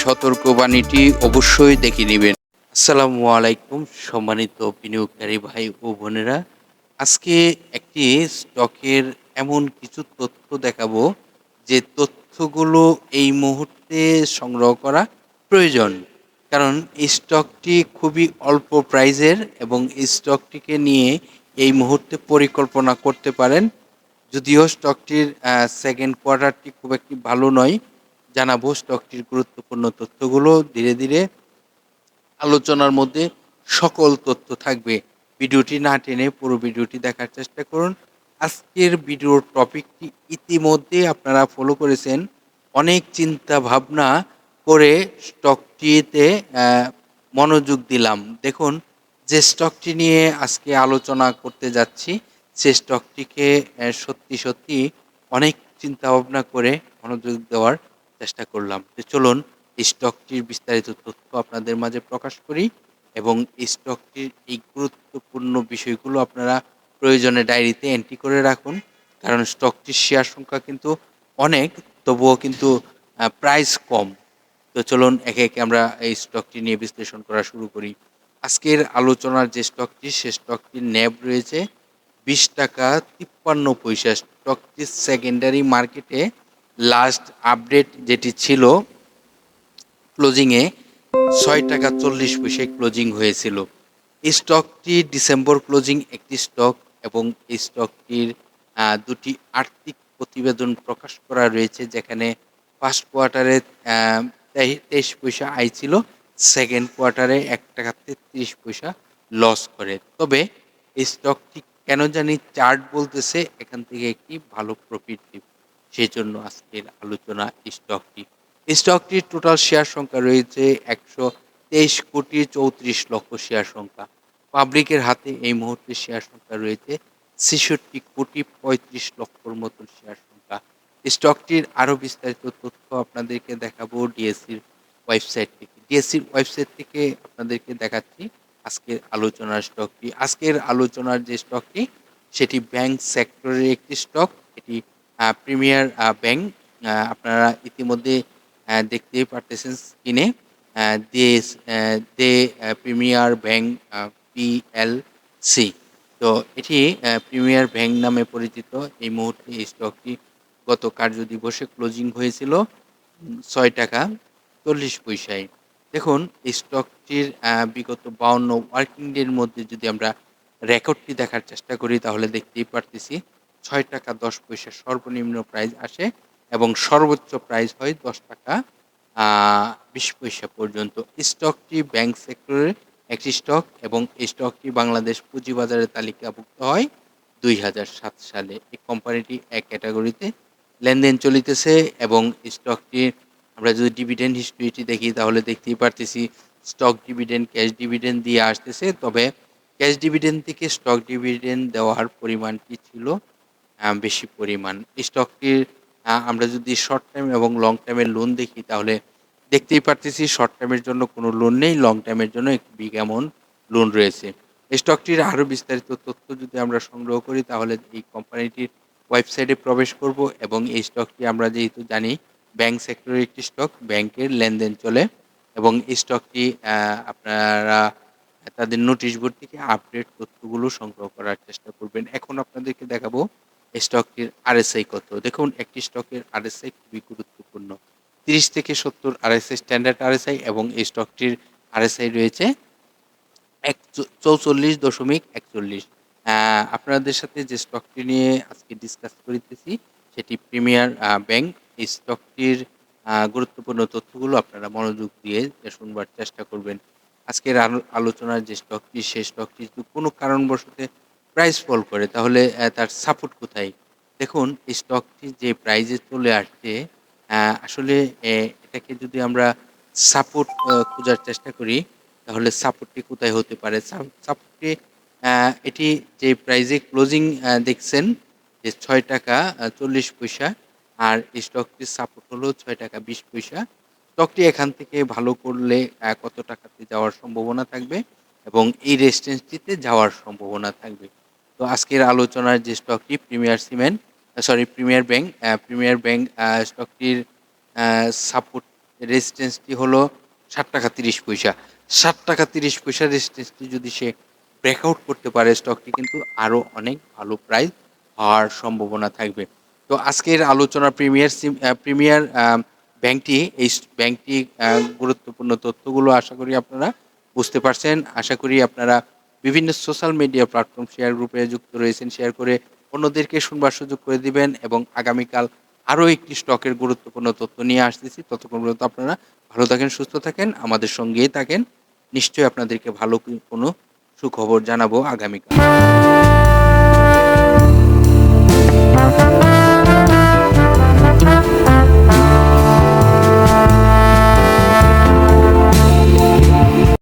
সতর্কবাণীটি অবশ্যই দেখে নেবেন। আসসালামু আলাইকুম, সম্মানিত বিনিয়োগকারী ভাই ও বোনেরা। আজকে একটি স্টকের এমন কিছু তথ্য দেখাবো, যে তথ্যগুলো এই মুহূর্তে সংগ্রহ করা প্রয়োজন। কারণ এই স্টকটি খুবই অল্প প্রাইজের এবং এই স্টকটিকে নিয়ে এই মুহূর্তে পরিকল্পনা করতে পারেন। যদিও স্টকটির সেকেন্ড কোয়ার্টারটি খুব একটি ভালো নয় জানাব স্টকটির গুরুত্বপূর্ণ তথ্যগুলো। ধীরে ধীরে আলোচনার মধ্যে সকল তথ্য থাকবে। ভিডিওটি না টেনে পুরো ভিডিওটি দেখার চেষ্টা করুন। আজকের ভিডিওর টপিকটি ইতিমধ্যে আপনারা ফলো করেছেন। অনেক চিন্তা ভাবনা করে স্টকটিতে মনোযোগ দিলাম। দেখুন, যে স্টকটি নিয়ে আজকে আলোচনা করতে যাচ্ছি, সে স্টকটিকে সত্যি সত্যি অনেক চিন্তা ভাবনা করে মনোযোগ দেওয়ার চেষ্টা করলাম। তো চলুন স্টকটির বিস্তারিত তথ্য আপনাদের মাঝে প্রকাশ করি এবং স্টকটির এই গুরুত্বপূর্ণ বিষয়গুলো আপনারা প্রয়োজনে ডায়েরিতে এন্ট্রি করে রাখুন। কারণ স্টকটির শেয়ার সংখ্যা কিন্তু অনেক, তবুও কিন্তু প্রাইস কম। তো চলুন, একে একে আমরা এই স্টকটি নিয়ে বিশ্লেষণ করা শুরু করি। আজকের আলোচনার যে স্টকটি সে স্টকটির ন্যাব রয়েছে বিশ টাকা তিপ্পান্ন পয়সা। স্টকটি সেকেন্ডারি মার্কেটে লাস্ট আপডেট যেটি ছিল ক্লোজিংয়ে ছয় টাকা চল্লিশ পয়সায় ক্লোজিং হয়েছিল। এই স্টকটি ডিসেম্বর ক্লোজিং একটি স্টক এবং এই স্টকটির দুটি আর্থিক প্রতিবেদন প্রকাশ করা রয়েছে যেখানে ফার্স্ট কোয়ার্টারে তেইশ পয়সা আয় ছিল সেকেন্ড কোয়ার্টারে এক টাকা তেত্রিশ পয়সা লস করে। তবে এই স্টকটি কেন জানি চার্ট বলতেছে, এখান থেকে একটি ভালো প্রফিট সেই জন্য আজকের আলোচনা স্টকটি স্টকটির টোটাল শেয়ার সংখ্যা রয়েছে একশো তেইশ কোটি চৌত্রিশ লক্ষ শেয়ার সংখ্যা। পাবলিকের হাতে এই মুহূর্তে শেয়ার সংখ্যা রয়েছে ছেষট্টি কোটি পঁয়ত্রিশ লক্ষর মতন শেয়ার সংখ্যা। স্টকটির আরও বিস্তারিত তথ্য আপনাদেরকে দেখাবো ডিএসসির ওয়েবসাইট থেকে। ডিএসসির ওয়েবসাইট থেকে আপনাদেরকে দেখাচ্ছি আজকের আলোচনার স্টকটি আজকের আলোচনার যে স্টকটি সেটি ব্যাংক সেক্টরের একটি স্টক প্রিমিয়ার ব্যাংক আপনারা ইতিমধ্যে দেখতেই পারতেছেন স্ক্রিনে দে প্রিমিয়ার ব্যাংক পিএলসি তো এটি প্রিমিয়ার ব্যাংক নামে পরিচিত। এই মুহূর্তে এই স্টকটি গত কার্য দিবসে ক্লোজিং হয়েছিল ছয় টাকা চল্লিশ পয়সায়। দেখুন, এই স্টকটির বিগত বাউন্ন ওয়ার্কিং ডের মধ্যে যদি আমরা রেকর্ডটি দেখার চেষ্টা করি, তাহলে দেখতেই পারতেছি ছয় টাকা দশ পয়সা সর্বনিম্ন প্রাইস আসে এবং সর্বোচ্চ প্রাইস হয় দশ টাকা বিশ পয়সা পর্যন্ত। স্টকটি ব্যাংক সেক্টরের একটি স্টক এবং এই স্টকটি বাংলাদেশ পুঁজিবাজারে তালিকাভুক্ত হয় দুই হাজার সাত সালে। এই কোম্পানিটি এক ক্যাটাগরিতে লেনদেন চলিতেছে এবং স্টকটি আমরা যদি ডিভিডেন্ড হিস্ট্রিটি দেখি তাহলে দেখতেই পারতেছি স্টক ডিভিডেন্ড ক্যাশ ডিভিডেন্ড দিয়ে আসতেছে। তবে ক্যাশ ডিভিডেন্ড থেকে স্টক ডিভিডেন্ড দেওয়ার পরিমাণটি ছিল? বেশি পরিমাণ। স্টকটির আমরা যদি শর্ট টাইম এবং লং টাইমের লোন দেখি, তাহলে দেখতেই পারতেছি শর্ট টাইমের জন্য কোনো লোন নেই লং টাইমের জন্য একটি বিগ অ্যামাউন্ট লোন রয়েছে। স্টকটির আরও বিস্তারিত তথ্য যদি আমরা সংগ্রহ করি, তাহলে এই কোম্পানিটির ওয়েবসাইটে প্রবেশ করব এবং এই স্টকটি আমরা যেহেতু জানি ব্যাংক সেক্টরের একটি স্টক ব্যাংকের লেনদেন চলে এবং এই স্টকটি আপনারা তাদের নোটিশ বোর্ড থেকে আপডেট তথ্যগুলো সংগ্রহ করার চেষ্টা করবেন। এখন আপনাদেরকে দেখাবো স্টকটির আরএসআই কত? দেখুন, একটি স্টকের আরএসআই খুবই গুরুত্বপূর্ণ। তিরিশ থেকে সত্তর আরএসআই, স্ট্যান্ডার্ড আরএসআই এবং এই স্টকটির আরএসআই রয়েছে এক চৌচল্লিশ দশমিক একচল্লিশ। আপনাদের সাথে যে স্টকটি নিয়ে আজকে ডিসকাস করিতেছি, সেটি প্রিমিয়ার ব্যাংক। এই স্টকটির গুরুত্বপূর্ণ তথ্যগুলো আপনারা মনোযোগ দিয়ে শুনবার চেষ্টা করবেন। আজকের আলোচনার যে স্টকটি, সেই স্টকটি কোনো কারণবশতে প্রাইস ফল করে, তাহলে তার সাপোর্ট কোথায়? দেখুন, এই স্টকটি যে প্রাইজে চলে আসছে আসলে এটাকে যদি আমরা সাপোর্ট খোঁজার চেষ্টা করি, তাহলে সাপোর্টটি কোথায় হতে পারে? সাপোর্টটি এটি যে প্রাইজে ক্লোজিং দেখছেন, যে ছয় টাকা চল্লিশ পয়সা, আর এই স্টকটির সাপোর্ট হলো ছয় টাকা বিশ পয়সা। স্টকটি এখান থেকে ভালো করলে কত টাকাতে যাওয়ার সম্ভাবনা থাকবে? এবং এই রেজিস্ট্যান্সটিতে যাওয়ার সম্ভাবনা থাকবে। তো আজকের আলোচনার যে স্টকটি premier cement sorry premier bank premier bank স্টকটির support রেজিস্ট্যান্সটি হলো ষাট টাকা তিরিশ পয়সা। ষাট টাকা তিরিশ পয়সা রেজিস্ট্যান্সটি যদি সে ব্রেকআউট করতে পারে স্টকটি কিন্তু আরও অনেক ভালো প্রাইস হওয়ার সম্ভাবনা থাকবে। তো আজকের আলোচনা প্রিমিয়ার সিম প্রিমিয়ার ব্যাংকটি এই ব্যাংকটি গুরুত্বপূর্ণ তথ্যগুলো আশা করি আপনারা বুঝতে পারছেন। আশা করি আপনারা বিভিন্ন সোশ্যাল মিডিয়া প্ল্যাটফর্ম শেয়ার গ্রুপে যুক্ত রয়েছেন। শেয়ার করে অন্যদেরকে শুনবার সুযোগ করে দিবেন এবং আগামীকাল আরও একটি স্টকের গুরুত্বপূর্ণ তথ্য নিয়ে আসতেছি। ততক্ষণ পর্যন্ত আপনারা ভালো থাকেন, সুস্থ থাকেন, আমাদের সঙ্গেই থাকেন। নিশ্চয়ই আপনাদেরকে ভালো কোনো সুখবর জানাব আগামীকাল।